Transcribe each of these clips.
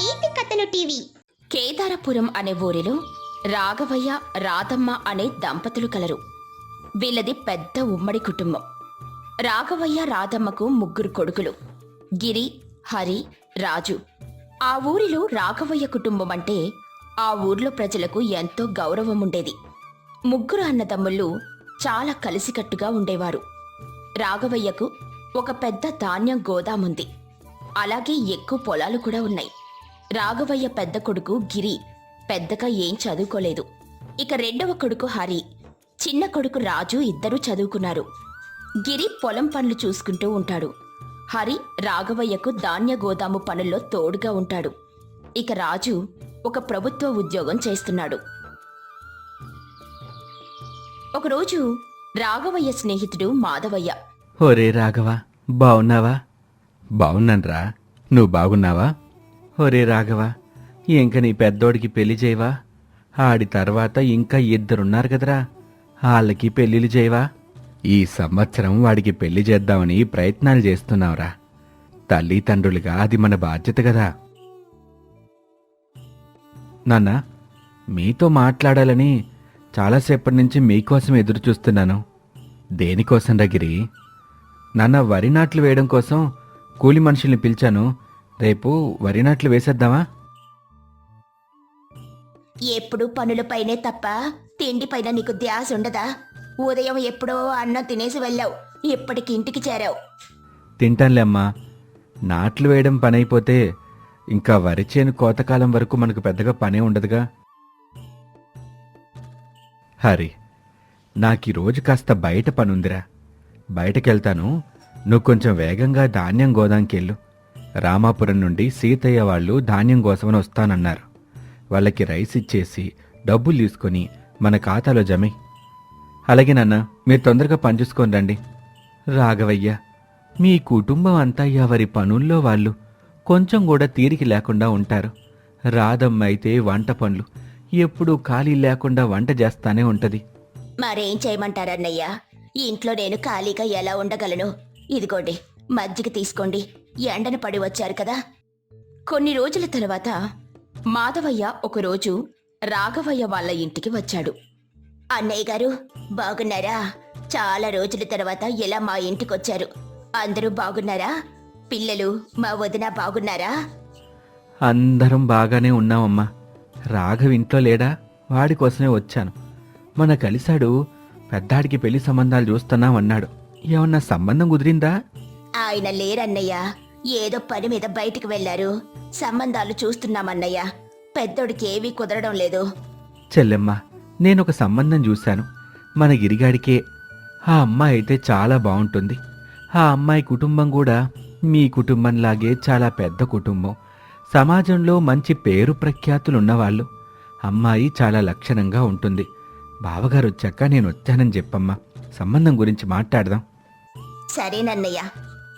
నీతి కథలు టీవీ. కేదారపురం అనే ఊరిలో రాఘవయ్య రాధమ్మ అనే దంపతులు కలరు. వీళ్ళది పెద్ద ఉమ్మడి కుటుంబం. రాఘవయ్య రాధమ్మకు ముగ్గురు కొడుకులు గిరి హరి రాజు. ఆ ఊరిలో రాఘవయ్య కుటుంబం అంటే ఆ ఊర్లో ప్రజలకు ఎంతో గౌరవం ఉండేది. ముగ్గురు అన్నదమ్ముళ్ళు చాలా కలిసికట్టుగా ఉండేవారు. రాఘవయ్యకు ఒక పెద్ద ధాన్యం గోదాముంది. అలాగే ఎక్కువ పొలాలు కూడా ఉన్నాయి. రాఘవయ్య పెద్ద కొడుకు గిరి పెద్దగా ఏం చదువుకోలేదు. ఇక రెండవ కొడుకు హరి చిన్న కొడుకు రాజు ఇద్దరూ చదువుకున్నారు. గిరి పొలం పనులు చూసుకుంటూ ఉంటాడు. హరి రాఘవయ్యకు ధాన్య గోదాము పనుల్లో తోడుగా ఉంటాడు. ఇక రాజు ఒక ప్రభుత్వ ఉద్యోగం చేస్తున్నాడు. ఒకరోజు రాఘవయ్య స్నేహితుడు మాధవయ్య ఒరే రాఘవ బావున్నావా? బావున్నాన్రా. నువ్వు బాగున్నావా? ఒరే రాఘవ ఇంక నీ పెద్దోడికి పెళ్ళి చేయవా? ఆడి తర్వాత ఇంకా ఇద్దరున్నారు కదరా. వాళ్ళకి పెళ్ళిళ్ళు చేయవా? ఈ సంవత్సరం వాడికి పెళ్ళి చేద్దామని ప్రయత్నాలు చేస్తున్నావురా. తల్లిదండ్రులుగా అది మన బాధ్యత కదా. నాన్న మీతో మాట్లాడాలని చాలాసేపటి నుంచి మీకోసం ఎదురు చూస్తున్నాను. దేనికోసం రగిరి నాన్న వరి నాట్లు వేయడం కోసం కూలి మనుషుల్ని పిలిచాను. రేపు వరి నాట్లు వేసేద్దామా? ఎప్పుడు పనులపైనే తప్ప తిండిపైన నీకు ధ్యాస ఉండదా? ఉదయం ఎప్పుడో అన్నం తినేసి వెళ్ళావు ఇప్పటికి ఇంటికి చేరావు. తింటానులే అమ్మా. నాట్లు వేయడం పని అయిపోతే ఇంకా వరి చేను కోతకాలం వరకు మనకు పెద్దగా పనే ఉండదుగా. హరి నాకు ఈ రోజు కాస్త బయట పనుందిరా. బయటకెళ్తాను. నువ్వు కొంచెం వేగంగా ధాన్యం గోదాంకెళ్ళు. రామాపురం నుండి సీతయ్య వాళ్ళు ధాన్యం కోసమని వస్తానన్నారు. వాళ్ళకి రైస్ ఇచ్చేసి డబ్బులు తీసుకొని మన ఖాతాలో జమే. అలాగే నాన్న మీరు తొందరగా పనిచూసుకొని రండి. రాఘవయ్య మీ కుటుంబం అంతా ఎవరి పనుల్లో వాళ్ళు? కొంచెం కూడా తీరిక లేకుండా ఉంటారు. రాధమ్మ అయితే వంట పనులు. ఎప్పుడూ ఖాళీ లేకుండా వంట చేస్తానే ఉంటది. మరేం చేయమంటారన్నయ్య? ఇంట్లో నేను ఖాళీగా ఎలా ఉండగలను? ఇదిగోండి మజ్జిగ తీసుకోండి. ఎండన పడి వచ్చారు కదా. కొన్ని రోజుల తర్వాత మాధవయ్య ఒకరోజు రాఘవయ్య వాళ్ళ ఇంటికి వచ్చాడు. అన్నయ్య గారు బాగున్నారా? చాలా రోజుల తర్వాత ఎలా మా ఇంటికి వచ్చారు అందరూ బాగున్నారా? పిల్లలు మా వదిన బాగున్నారా? అందరం బాగానే ఉన్నామమ్మా. రాఘవ్ ఇంట్లో లేడా? వాడి కోసమే వచ్చాను. మన కలిశాడు పెద్దాడికి పెళ్ళి సంబంధాలు చూస్తున్నామన్నాడు. ఏమన్నా సంబంధం కుదిరిందా? ఆయన లేరన్నయ్య. ఏదో పని మీద బయటికి వెళ్ళారు సంబంధాలు చూస్తున్నామన్నయ్య. పెద్దోడికి ఏవీ కుదరడం లేదు. చెల్లెమ్మ నేనొక సంబంధం చూశాను. మన గిరిగాడికే ఆ అమ్మాయి అయితే చాలా బాగుంటుంది. ఆ అమ్మాయి కుటుంబం కూడా మీ కుటుంబంలాగే చాలా పెద్ద కుటుంబం. సమాజంలో మంచి పేరు ప్రఖ్యాతులున్నవాళ్ళు. అమ్మాయి చాలా లక్షణంగా ఉంటుంది. బావగారు వచ్చాక నేను వచ్చానని చెప్పమ్మా. సంబంధం గురించి మాట్లాడదాం. సరేనన్నయ్య.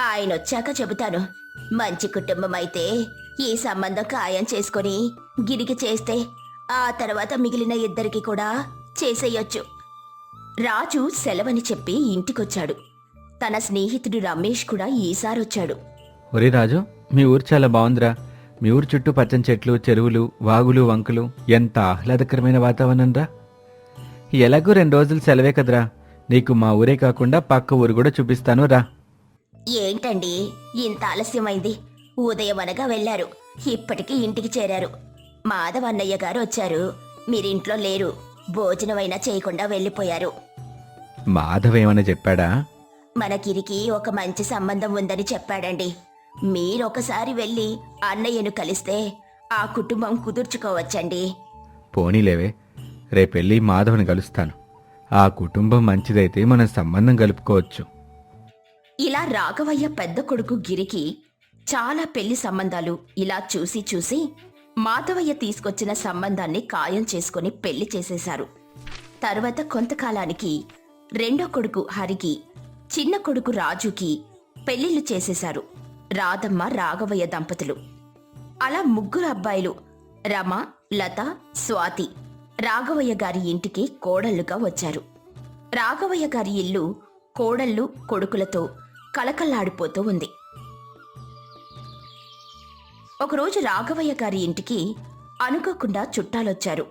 ఆయన వచ్చాక చెబుతాను. మంచి కుటుంబం అయితే ఈ సంబంధం ఖాయం చేసుకొని గిరికి చేస్తే ఆ తర్వాత మిగిలిన ఇద్దరికి కూడా చేసేయొచ్చు. రాజు సెలవని చెప్పి ఇంటికొచ్చాడు. తన స్నేహితుడు రమేష్ కూడా ఈసారొచ్చాడు. ఒరే రాజు మీ ఊరు చాలా బాగుందిరా మీ ఊరు చుట్టూ పచ్చని చెట్లు చెరువులు వాగులు వంకలు ఎంత ఆహ్లాదకరమైన వాతావరణం రా ఎలాగూ రెండు రోజులు సెలవే కదరా. నీకు మా ఊరే కాకుండా పక్క ఊరు కూడా చూపిస్తాను రా. ఏంటండి? ఇంత ఆలస్యమైంది. ఉదయం అనగా వెళ్ళారు ఇప్పటికి ఇంటికి చేరారు. మాధవన్నయ్య గారు వచ్చారు. మీరింట్లో లేరు. భోజనమైనా చేయకుండా వెళ్ళిపోయారు. మాధవేమన్నా చెప్పాడా? మన గిరికి ఒక మంచి సంబంధం ఉందని చెప్పాడండి. మీరొకసారి వెళ్ళి అన్నయ్యను కలిస్తే ఆ కుటుంబం కుదుర్చుకోవచ్చండి. పోనీలేవే. రేపెళ్ళి మాధవ్ని కలుస్తాను. ఆ కుటుంబం మంచిదైతే మనం సంబంధం కలుపుకోవచ్చు. ఇలా రాఘవయ్య పెద్ద కొడుకు గిరికి చాలా పెళ్ళి సంబంధాలు ఇలా చూసి చూసి మాధవయ్య తీసుకొచ్చిన సంబంధాన్ని ఖాయం చేసుకుని పెళ్ళి చేసేశారు. తర్వాత కొంతకాలానికి రెండో కొడుకు హరికి చిన్న కొడుకు రాజుకి పెళ్ళిళ్ళు చేసేశారు. రాధమ్మ రాఘవయ్య దంపతులు. అలా ముగ్గురు అబ్బాయిలు రమ లత స్వాతి రాఘవయ్య గారి ఇంటికి కోడళ్ళుగా వచ్చారు. రాఘవయ్య గారి ఇల్లు కోడళ్ళు కొడుకులతో కలకల్లాడిపోతూ ఉంది. ఒకరోజు రాఘవయ్య గారి ఇంటికి అనుకోకుండా చుట్టాలొచ్చారు.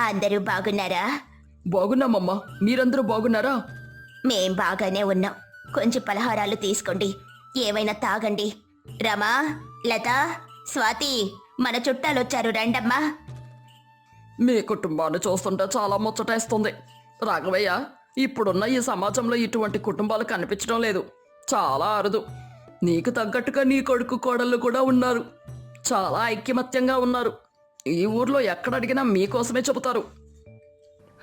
అందరూ బాగున్నారా? బాగున్నామమ్మా. మీరందరూ బాగున్నారా? మేం బాగానే ఉన్నాం. కొంచెం పలహారాలు తీసుకోండి. ఏమైనా తాగండి. రమా లత స్వాతి మన చుట్టాలొచ్చారు. రండమ్మా. మీ కుటుంబాన్ని చూస్తుంటే చాలా ముచ్చటేస్తుంది. రాఘవయ్య ఇప్పుడున్న ఈ సమాజంలో ఇటువంటి కుటుంబాలు కనిపించడం లేదు. చాలా అరుదు. నీకు తగ్గట్టుగా నీ కొడుకు కోడళ్ళు కూడా ఉన్నారు. చాలా ఐక్యమత్యంగా ఉన్నారు. ఈ ఊర్లో ఎక్కడ అడిగినా మీకోసమే చెబుతారు.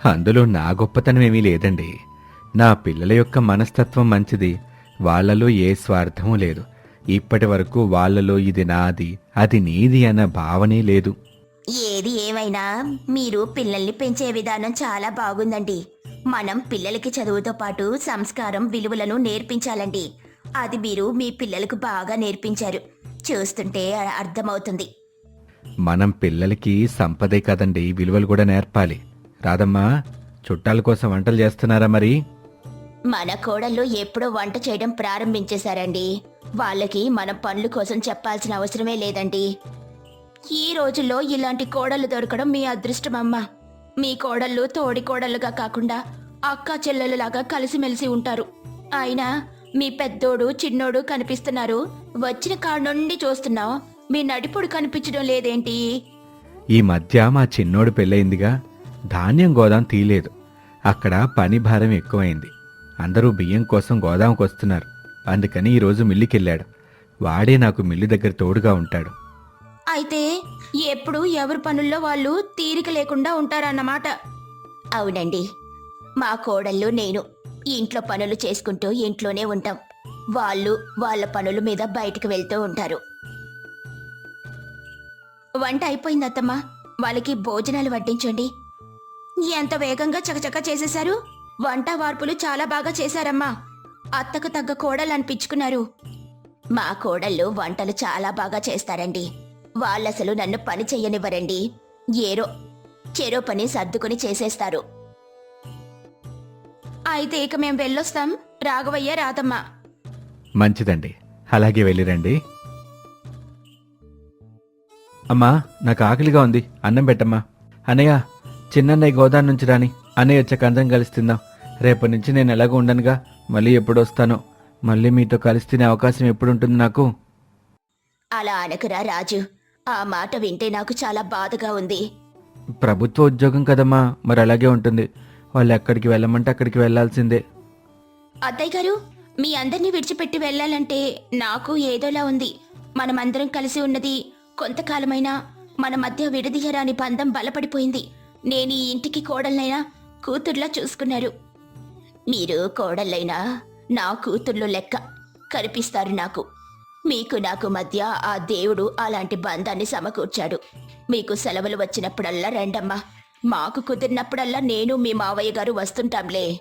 అందులో నా గొప్పతనం ఏమీ లేదండి. నా పిల్లల యొక్క మనస్తత్వం మంచిది. వాళ్ళలో ఏ స్వార్థమూ లేదు. ఇప్పటి వరకు వాళ్ళలో ఇది నాది అది నీది అన్న భావనే లేదు. ఏది ఏమైనా మీరు పిల్లల్ని పెంచే విధానం చాలా బాగుందండి. మనం పిల్లలకి చదువుతో పాటు సంస్కారం విలువలను నేర్పించాలండి. అది మీరు మీ పిల్లలకు బాగా నేర్పించారు. చూస్తుంటే అర్థమవుతుంది. మనం పిల్లలకి సంపదే కదండి విలువలు కూడా నేర్పాలి. రాదమ్మా చుట్టాల కోసం వంటలు చేస్తున్నారా మరి? మన కోడళ్ళు ఎప్పుడో వంట చేయడం ప్రారంభించేశారండి. వాళ్ళకి మనం పనుల కోసం చెప్పాల్సిన అవసరమే లేదండి. ఈ రోజుల్లో ఇలాంటి కోడళ్ళు దొరకడం మీ అదృష్టమమ్మా. మీ కోడళ్ళు తోడి కోడళ్ళుగా కాకుండా అక్క చెల్లెలులాగా కలిసిమెలిసి ఉంటారు. అయినా మీ పెద్దోడు చిన్నోడు కనిపిస్తున్నారు. వచ్చిన కాడ నుండి చూస్తున్నావు. మీ నడిపుడు కనిపించడం లేదేంటి? ఈ మధ్య మా చిన్నోడు పెళ్ళయిందిగా. ధాన్యం గోదాం తీయలేదు. అక్కడ పని భారం ఎక్కువైంది. అందరూ బియ్యం కోసం గోదాంకి వస్తున్నారు. అందుకని ఈరోజు మిల్లుకెళ్ళాడు. వాడే నాకు మిల్లు దగ్గర తోడుగా ఉంటాడు. అయితే ఎప్పుడు ఎవరి పనుల్లో వాళ్ళు తీరిక లేకుండా ఉంటారన్నమాట. అవునండి. మా కోడళ్ళు నేను ఇంట్లో పనులు చేసుకుంటూ ఇంట్లోనే ఉంటాం. వాళ్ళు వాళ్ళ పనుల మీద బయటకు వెళ్తూ ఉంటారు. వంట అయిపోయింది అత్తమ్మా. వాళ్ళకి భోజనాలు వడ్డించండి. ఎంత వేగంగా చకచక చేసేశారు? వంట వార్పులు చాలా బాగా చేశారమ్మా. అత్తకు తగ్గ కోడలు అనిపించుకున్నారు. మా కోడళ్ళు వంటలు చాలా బాగా చేస్తారండి. వాళ్ళసలు నన్ను పని చెయ్యనివ్వరండి. ఏరో చెరో పని సర్దుకుని చేసేస్తారు. అయితే ఇక మేం వెళ్ళొస్తాం. రాఘవయ్య రాతమ్మ మంచిదండి. అలాగే వెళ్ళిరండి. అమ్మా నాకు ఆకలిగా ఉంది. అన్నం పెట్టమ్మా. అన్నయ్య చిన్నన్నయ్య గోదాం నుంచి రాని. అన్నయ్య వచ్చాక అందరం కలిసి తిందాం. రేపటి నుంచి నేను ఎలాగో ఉండనుగా. మళ్ళీ ఎప్పుడు వస్తానో. మళ్ళీ మీతో కలిసి తినే అవకాశం ఎప్పుడు ఉంటుంది నాకు? అలా అనకురా రాజు. ఆ మాట వింటే నాకు చాలా బాధగా ఉంది. ప్రభుత్వ ఉద్యోగం కదమ్మా మరి అలాగే ఉంటుంది. వాళ్ళు ఎక్కడికి వెళ్ళమంటే అక్కడికి వెళ్ళాల్సిందే. అత్తయ్య గారు మీ అందరినీ విడిచిపెట్టి వెళ్ళాలంటే నాకు ఏదోలా ఉంది. మనమందరం కలిసి ఉన్నది కొంతకాలమైనా మన మధ్య విడదీయరాని బంధం బలపడిపోయింది. నేను ఈ ఇంటికి కోడలైనా కూతుర్లా చూసుకున్నారు. మీరు కోడళ్ళైనా నా కూతుర్లు లెక్క కనిపిస్తారు నాకు. మీకు నాకు మధ్య ఆ దేవుడు అలాంటి బంధాన్ని సమకూర్చాడు. మీకు సెలవులు వచ్చినప్పుడల్లా రండమ్మా. మాకు కుదిరినప్పుడల్లా నేను మీ మావయ్య గారు వస్తుంటాంలే.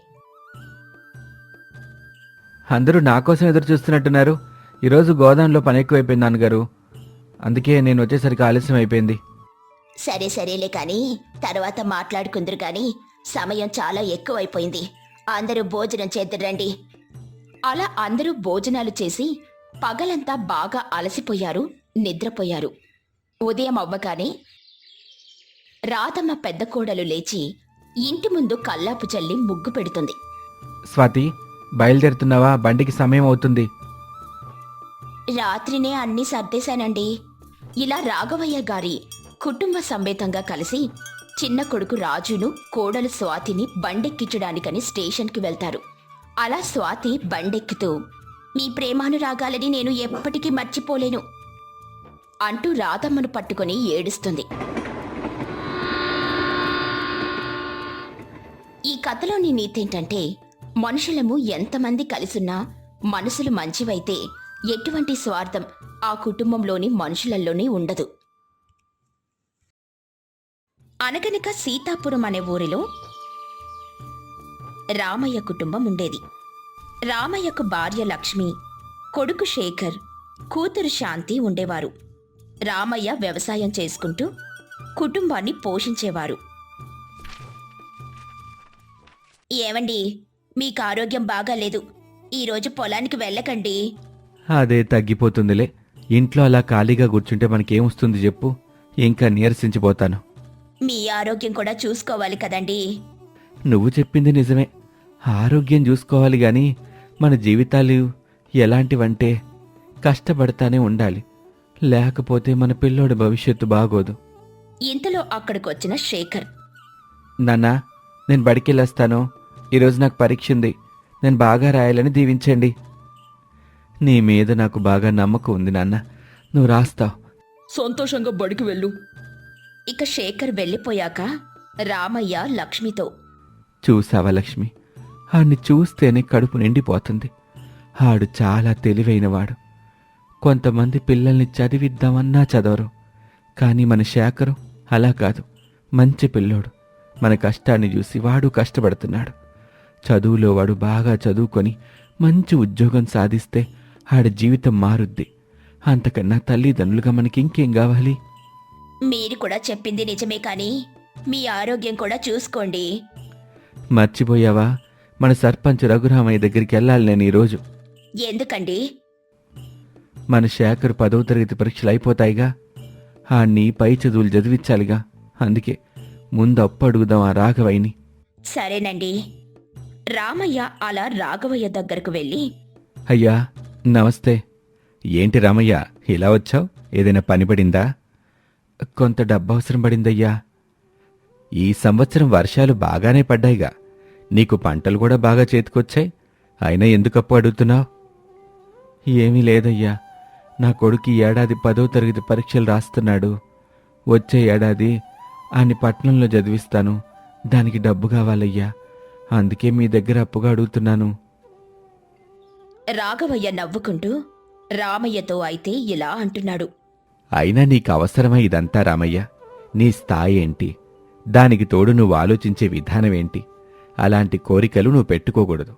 అందరూ నా కోసం ఎదురు చూస్తున్నట్టున్నారు. ఈరోజు గోదాంలో పని ఎక్కువైపోయింది నాన్నగారు. అందుకే నేను వచ్చేసరికి ఆలస్యం అయిపోయింది. సరే సరేలే కాని తర్వాత మాట్లాడుకుందరు గాని సమయం చాలా ఎక్కువైపోయింది. అందరూ భోజనం చేద్దురండి అలా అందరూ భోజనాలు చేసి పగలంతా బాగా అలసిపోయారు నిద్రపోయారు. ఉదయం అవ్వగానే రాధమ్మ పెద్ద కోడలు లేచి ఇంటి ముందు కల్లాపు చల్లి ముగ్గు పెడుతుంది. స్వాతి బయలుదేరుతున్నావా? బండికి సమయం అవుతుంది. రాత్రినే అన్నీ సర్దేశానండి. ఇలా రాఘవయ్య గారి కుటుంబ సమేతంగా కలిసి చిన్న కొడుకు రాజును కోడలు స్వాతిని బండెక్కించడానికని స్టేషన్కి వెళ్తారు. అలా స్వాతి బండెక్కుతూ మీ ప్రేమానురాగాలని నేను ఎప్పటికీ మర్చిపోలేను. అంటూ రాధమ్మను పట్టుకొని ఏడుస్తుంది. ఈ కథలోని నీతేంటంటే మనుషులము ఎంతమంది కలిసున్నా మనసులు మంచివైతే ఎటువంటి స్వార్థం ఆ కుటుంబంలోని మనుషులలోనే ఉండదు. అనగనక సీతాపురం అనే ఊరిలో రామయ్య కుటుంబం ఉండేది. రామయ్యకు భార్య లక్ష్మి కొడుకు శేఖర్ కూతురు శాంతి ఉండేవారు. రామయ్య వ్యవసాయం చేసుకుంటూ కుటుంబాన్ని పోషించేవారు. ఏమండి మీకు ఆరోగ్యం బాగాలేదు ఈరోజు పొలానికి వెళ్ళకండి. అదే తగ్గిపోతుందిలే. ఇంట్లో అలా ఖాళీగా కూర్చుంటే మనకేమొస్తుంది చెప్పు. ఇంకా నీరసించిపోతాను. మీ ఆరోగ్యం కూడా చూసుకోవాలి కదండి. నువ్వు చెప్పింది నిజమే. ఆరోగ్యం చూసుకోవాలి గాని మన జీవితాలు ఎలాంటివంటే కష్టపడతానే ఉండాలి. లేకపోతే మన పిల్లోడి భవిష్యత్తు బాగోదు. ఇంతలో అక్కడికొచ్చిన శేఖర్. నాన్నా నేను బడికెళ్ళొస్తాను. ఈరోజు నాకు పరీక్ష ఉంది నేను బాగా రాయాలని దీవించండి. నీ మీద నాకు బాగా నమ్మకం ఉంది నాన్న. నువ్వు రాస్తావు సంతోషంగా బడికి వెళ్ళు. ఇక శేఖర్ వెళ్ళిపోయాక రామయ్య లక్ష్మితో. చూసావా లక్ష్మి? ఆడిని చూస్తేనే కడుపు నిండిపోతుంది. ఆడు చాలా తెలివైనవాడు. కొంతమంది పిల్లల్ని చదివిద్దామన్నా చదవరు. కానీ మన శేఖరు అలా కాదు. మంచి పిల్లోడు. మన కష్టాన్ని చూసి వాడు కష్టపడుతున్నాడు. చదువులో వాడు బాగా చదువుకొని మంచి ఉద్యోగం సాధిస్తే ఆడి జీవితం మారుద్ది. అంతకన్నా తల్లిదండ్రులుగా మనకి ఇంకేం కావాలి? మీరు కూడా చెప్పింది నిజమే కానీ మీ ఆరోగ్యం కూడా చూసుకోండి. మర్చిపోయావా? మన సర్పంచ్ రఘురామయ్య దగ్గరికి వెళ్ళాలి నేను ఈరోజు. ఎందుకండి? మన శేఖర్ పదవ తరగతి పరీక్షలు అయిపోతాయిగా. ఆణ్ణి పై చదువులు చదివించాలిగా. అందుకే ముందు అప్పు అడుగుదాం ఆ రాఘవయ్యని. సరేనండి. రామయ్య అలా రాఘవయ్య దగ్గరకు వెళ్ళి అయ్యా నమస్తే. ఏంటి రామయ్య ఇలా వచ్చావు? ఏదైనా పని పడిందా? కొంత డబ్బు అవసరం పడిందయ్యా. ఈ సంవత్సరం వర్షాలు బాగానే పడ్డాయిగా. నీకు పంటలు కూడా బాగా చేతికొచ్చాయి. అయినా ఎందుకు అప్పు అడుగుతున్నావు? ఏమీ లేదయ్యా. నా కొడుకు ఏడాది పదో తరగతి పరీక్షలు రాస్తున్నాడు. వచ్చే ఏడాది ఆని పట్నంలో చదివిస్తాను. దానికి డబ్బు కావాలయ్యా. అందుకే మీ దగ్గర అప్పుగా అడుగుతున్నాను. రాఘవయ్య నవ్వుకుంటూ రామయ్యతో అయితే ఇలా అంటున్నాడు. అయినా నీకు అవసరమా ఇదంతా రామయ్య? నీ స్థాయి ఏంటి? దానికి తోడు నువ్వు ఆలోచించే విధానం ఏంటి? అలాంటి కోరికలు నువ్వు పెట్టుకోకూడదు.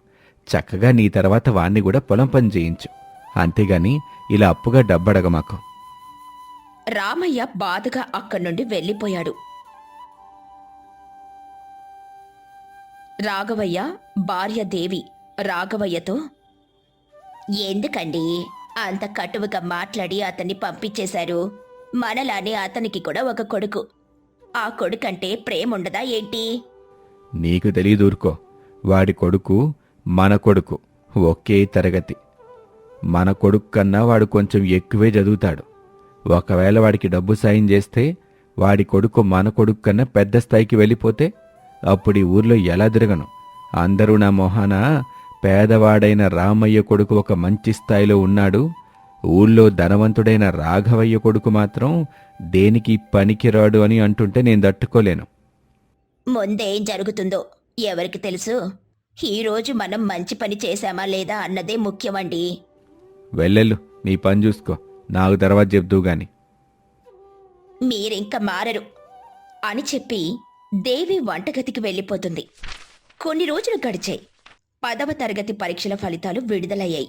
చక్కగా నీ తర్వాత వాణ్ణి కూడా పొలం పని చేయించు. అంతేగాని ఇలా అప్పుగా డబ్బడగమాకు. రామయ్య బాధగా అక్కడి నుండి వెళ్ళిపోయాడు. రాఘవయ్య భార్య దేవి రాఘవయ్యతో ఎందుకండి? అంత కటువుగా మాట్లాడి అతన్ని పంపించేశారు. మనలానే అతనికి కూడా ఒక కొడుకు. ఆ కొడుకంటే ప్రేమ ఉండదా ఏంటి? నీకు తెలియదూరుకో. వాడి కొడుకు మన కొడుకు. ఒకే తరగతి. మన కొడుకు కన్నా వాడు కొంచెం ఎక్కువే చదువుతాడు. ఒకవేళ వాడికి డబ్బు సాయం చేస్తే వాడి కొడుకు మన కొడుకు కన్నా పెద్ద స్థాయికి వెళ్ళిపోతే అప్పుడు ఈ ఊర్లో ఎలా తిరగను? అందరూ నా మొహాన పేదవాడైన రామయ్య కొడుకు ఒక మంచి స్థాయిలో ఉన్నాడు. ఊళ్ళో ధనవంతుడైన రాఘవయ్య కొడుకు మాత్రం దేనికి పనికిరాడు అని అంటుంటే నేను తట్టుకోలేను. ముందేం జరుగుతుందో ఎవరికి తెలుసు? ఈ రోజు మనం మంచి పని చేశామా లేదా అన్నదే ముఖ్యమండి. వెళ్ళెళ్ళు నీ పని చూసుకో. నాకు తర్వాత చెప్తూ గాని. మీరింక మారరు అని చెప్పి దేవి వంటగదికి వెళ్ళిపోతుంది. కొన్ని రోజులు గడిచాయి. పదవ తరగతి పరీక్షల ఫలితాలు విడుదలయ్యాయి.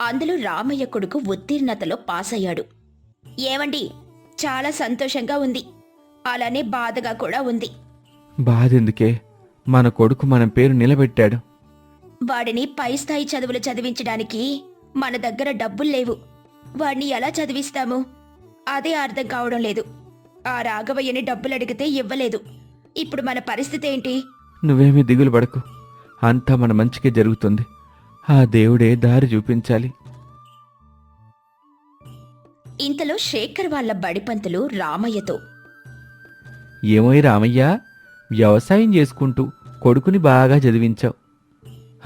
అందులో రామయ్య కొడుకు ఉత్తీర్ణతలో పాస్ అయ్యాడు ఏమండి చాలా సంతోషంగా ఉంది. అలానే బాధగా కూడా ఉంది. బాధెందుకే మన కొడుకు మన పేరు నిలబెట్టాడు. వాడిని పై స్థాయి చదువులు చదివించడానికి మన దగ్గర డబ్బులు లేవు. వాడిని ఎలా చదివిస్తాము? అదే అర్థం కావడం లేదు. ఆ రాఘవయ్యని డబ్బులు అడిగితే ఇవ్వలేదు. ఇప్పుడు మన పరిస్థితి ఏంటి? నువ్వేమీ దిగులు పడకు. అంతా మన మంచికే జరుగుతుంది. ఆ దేవుడే దారి చూపించాలి. ఇంతలో శేఖర్ వాళ్ళ బడిపంతులు రామయ్యతో. ఏమోయ్ రామయ్య వ్యవసాయం చేసుకుంటూ కొడుకుని బాగా చదివించావు.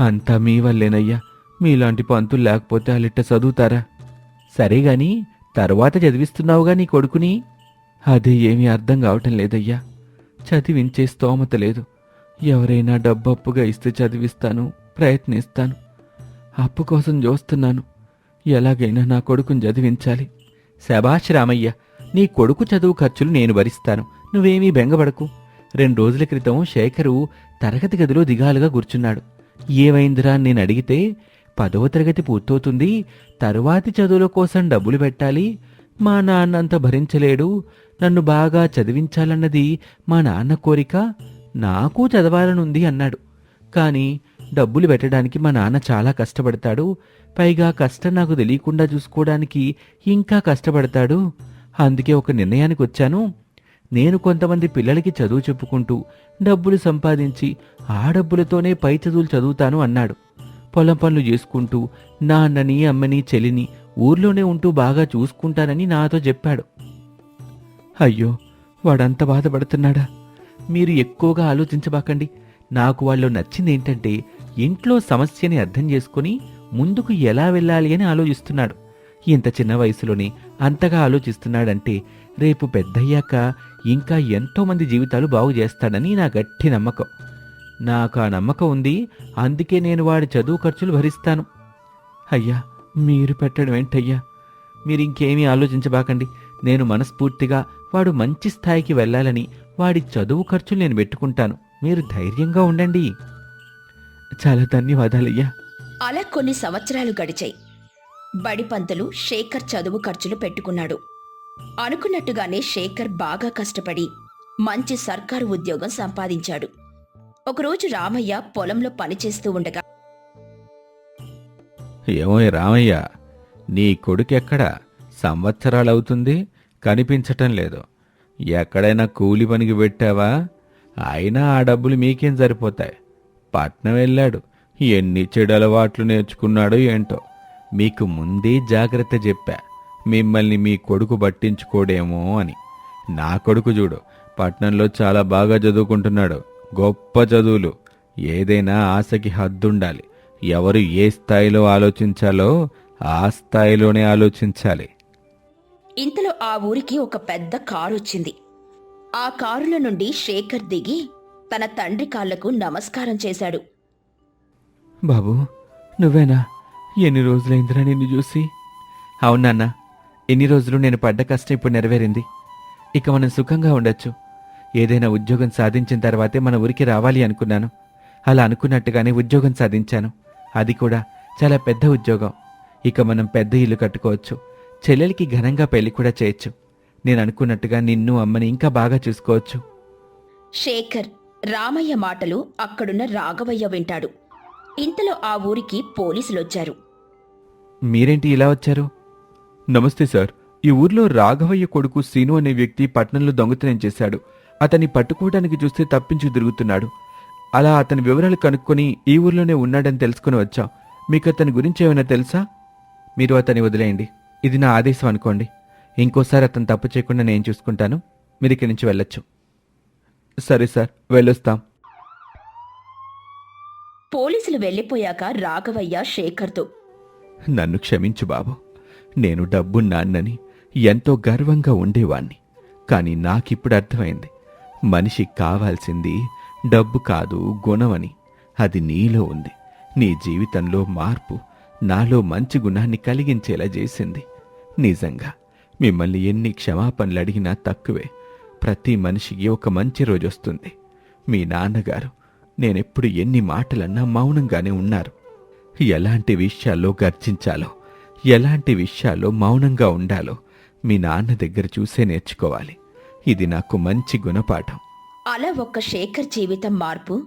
అంతా మీ వల్లేనయ్యా. మీలాంటి పంతులు లేకపోతే అలిట్ట చదువుతారా? సరే గాని తర్వాత చదివిస్తున్నావుగా నీ కొడుకుని? అదే ఏమీ అర్థం కావటం లేదయ్యా. చదివించే స్తోమత లేదు. ఎవరైనా డబ్బు అప్పుగా ఇస్తే చదివిస్తాను ప్రయత్నిస్తాను. అప్పు కోసం చూస్తున్నాను. ఎలాగైనా నా కొడుకుని చదివించాలి. శభాష్ రామయ్య నీ కొడుకు చదువు ఖర్చులు నేను భరిస్తాను. నువ్వేమీ బెంగపడకు. రెండు రోజుల క్రితం శేఖరు తరగతి గదిలో దిగాలుగా కూర్చున్నాడు. ఏమైందిరా నేను అడిగితే పదవ తరగతి పూర్తవుతుంది తరువాతి చదువుల కోసం డబ్బులు పెట్టాలి మా నాన్న అంత భరించలేడు నన్ను బాగా చదివించాలన్నది మా నాన్న కోరిక నాకు చదవాలనుంది అన్నాడు. కానీ డబ్బులు పెట్టడానికి మా నాన్న చాలా కష్టపడతాడు పైగా కష్టం నాకు తెలియకుండా చూసుకోవడానికి ఇంకా కష్టపడతాడు. అందుకే ఒక నిర్ణయానికి వచ్చాను. నేను కొంతమంది పిల్లలకి చదువు చెప్పుకుంటూ డబ్బులు సంపాదించి ఆ డబ్బులతోనే పై చదువులు చదువుతాను అన్నాడు. పొలం పనులు చేసుకుంటూ నాన్నని అమ్మని చెల్లిని ఊర్లోనే ఉంటూ బాగా చూసుకుంటానని నాతో చెప్పాడు. అయ్యో వాడంత బాధపడుతున్నాడా? మీరు ఎక్కువగా ఆలోచించబాకండి. నాకు వాళ్ళు నచ్చింది ఏంటంటే ఇంట్లో సమస్యని అర్థం చేసుకుని ముందుకు ఎలా వెళ్ళాలి అని ఆలోచిస్తున్నాడు. ఇంత చిన్న వయసులోనే అంతగా ఆలోచిస్తున్నాడంటే రేపు పెద్దయ్యాక ఇంకా ఎంతో మంది జీవితాలు బాగు చేస్తాడని నా గట్టి నమ్మకం. నాకు ఆ నమ్మకం ఉంది అందుకే నేను వాడి చదువు ఖర్చులు భరిస్తాను. అయ్యా మీరు పెట్టడం ఏంటయ్యా? మీరు ఇంకేమీ ఆలోచించబాకండి. నేను మనస్ఫూర్తిగా వాడు మంచి స్థాయికి వెళ్ళాలని వాడి చదువు ఖర్చులు నేను పెట్టుకుంటాను. మీరు ధైర్యంగా ఉండండి. చాలా ధన్యవాదాలయ్యా. అలా కొన్ని సంవత్సరాలు గడిచాయి. బడిపంతులు శేఖర్ చదువు ఖర్చులు పెట్టుకున్నాడు. అనుకున్నట్టుగానే శేఖర్ బాగా కష్టపడి మంచి సర్కారు ఉద్యోగం సంపాదించాడు. ఒకరోజు రామయ్య పొలంలో పనిచేస్తూ ఉండగా ఏమో రామయ్య నీ కొడుకెక్కడ? సంవత్సరాలవుతుంది కనిపించటం లేదు. ఎక్కడైనా కూలి పనికి పెట్టావా? అయినా ఆ డబ్బులు మీకేం సరిపోతాయి? పట్నం వెళ్ళాడు. ఎన్ని చెడు అలవాట్లు నేర్చుకున్నాడో ఏంటో. మీకు ముందే జాగ్రత్త చెప్పా. మిమ్మల్ని మీ కొడుకు పట్టించుకోడేమో అని. నా కొడుకు చూడు పట్నంలో చాలా బాగా చదువుకుంటున్నాడు. గొప్ప చదువులు. ఏదైనా ఆశకి హద్దుండాలి. ఎవరు ఏ స్థాయిలో ఆలోచించాలో ఆ స్థాయిలోనే ఆలోచించాలి. ఇంతలో ఆ ఊరికి ఒక పెద్ద కారు వచ్చింది. ఆ కారులో నుండి శేఖర్ దిగి తన తండ్రి కాళ్ళకు నమస్కారం చేశాడు. బాబు నువ్వేనా? ఎన్ని రోజులైందిరా నిన్ను చూసి? అవునన్నా ఎన్ని రోజులు నేను పడ్డ కష్టం ఇప్పుడు నెరవేరింది. ఇక మనం సుఖంగా ఉండొచ్చు. ఏదైనా ఉద్యోగం సాధించిన తర్వాతే మన ఊరికి రావాలి అనుకున్నాను. అలా అనుకున్నట్టుగానే ఉద్యోగం సాధించాను. అది కూడా చాలా పెద్ద ఉద్యోగం. ఇక మనం పెద్ద ఇల్లు కట్టుకోవచ్చు. చెల్లెలికి ఘనంగా పెళ్ళి కూడా చేయొచ్చు. నేను అనుకున్నట్టుగా నిన్ను అమ్మని ఇంకా బాగా చూసుకోవచ్చు. శేఖర్ రామయ్య మాటలు అక్కడున్న రాఘవయ్య వింటాడు. ఇంతలో ఆ ఊరికి పోలీసులొచ్చారు. మీరేంటి ఇలా వచ్చారు? నమస్తే సార్. ఈ ఊర్లో రాఘవయ్య కొడుకు సీను అనే వ్యక్తి పట్నంలో దొంగతనం చేశాడు. అతన్ని పట్టుకోవడానికి చూస్తే తప్పించి తిరుగుతున్నాడు. అలా అతని వివరాలు కనుక్కొని ఈ ఊర్లోనే ఉన్నాడని తెలుసుకుని వచ్చాం. మీకు అతని గురించి ఏమైనా తెలుసా? మీరు అతన్ని వదిలేయండి. ఇది నా ఆదేశం అనుకోండి. ఇంకోసారి అతను తప్పు చేయకుండా నేను చూసుకుంటాను. మీరు ఇక్కడి నుంచి వెళ్ళొచ్చు. సరే సార్ వెళ్ళొస్తాం. పోలీసులు వెళ్ళిపోయాక రాఘవయ్య శేఖర్తో నన్ను క్షమించు బాబు. నేను డబ్బున్నానని ఎంతో గర్వంగా ఉండేవాణ్ణి. కానీ నాకిప్పుడు అర్థమైంది మనిషికి కావాల్సింది డబ్బు కాదు గుణమని. అది నీలో ఉంది. నీ జీవితంలో మార్పు నాలో మంచి గుణాన్ని కలిగించేలా చేసింది. నిజంగా మిమ్మల్ని ఎన్ని క్షమాపణలు అడిగినా తక్కువే. ప్రతి మనిషికి ఒక మంచి రోజు వస్తుంది. మీ నాన్నగారు నేనెప్పుడు ఎన్ని మాటలన్నా మౌనంగానే ఉన్నారు. ఎలాంటి విషయాల్లో గర్జించాలో ఎలాంటి విషయాల్లో మౌనంగా ఉండాలో మీ నాన్న దగ్గర చూసే నేర్చుకోవాలి. ఇది నాకు మంచి గుణపాఠం. అలా ఒక్క శేఖర్ జీవితం మార్పు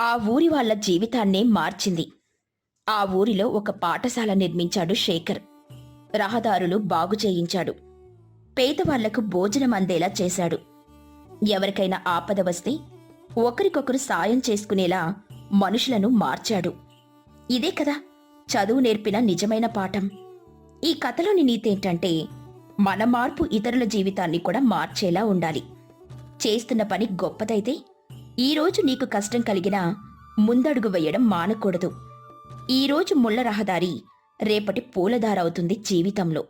ఆ ఊరి వాళ్ళ జీవితాన్నే మార్చింది. ఆ ఊరిలో ఒక పాఠశాల నిర్మించాడు శేఖర్. రహదారులు బాగు చేయించాడు. పేదవాళ్ళకు భోజనం అందేలా చేశాడు. ఎవరికైనా ఆపద వస్తే ఒకరికొకరు సాయం చేసుకునేలా మనుషులను మార్చాడు. ఇదే కదా చదువు నేర్పిన నిజమైన పాఠం. ఈ కథలోని నీతేంటంటే మన మార్పు ఇతరుల జీవితాన్ని కూడా మార్చేలా ఉండాలి. చేస్తున్న పని గొప్పదైతే ఈరోజు నీకు కష్టం కలిగినా ముందడుగు వేయడం మానకూడదు. ఈరోజు ముళ్ళ రహదారి రేపటి పూలదారవుతుంది జీవితంలో.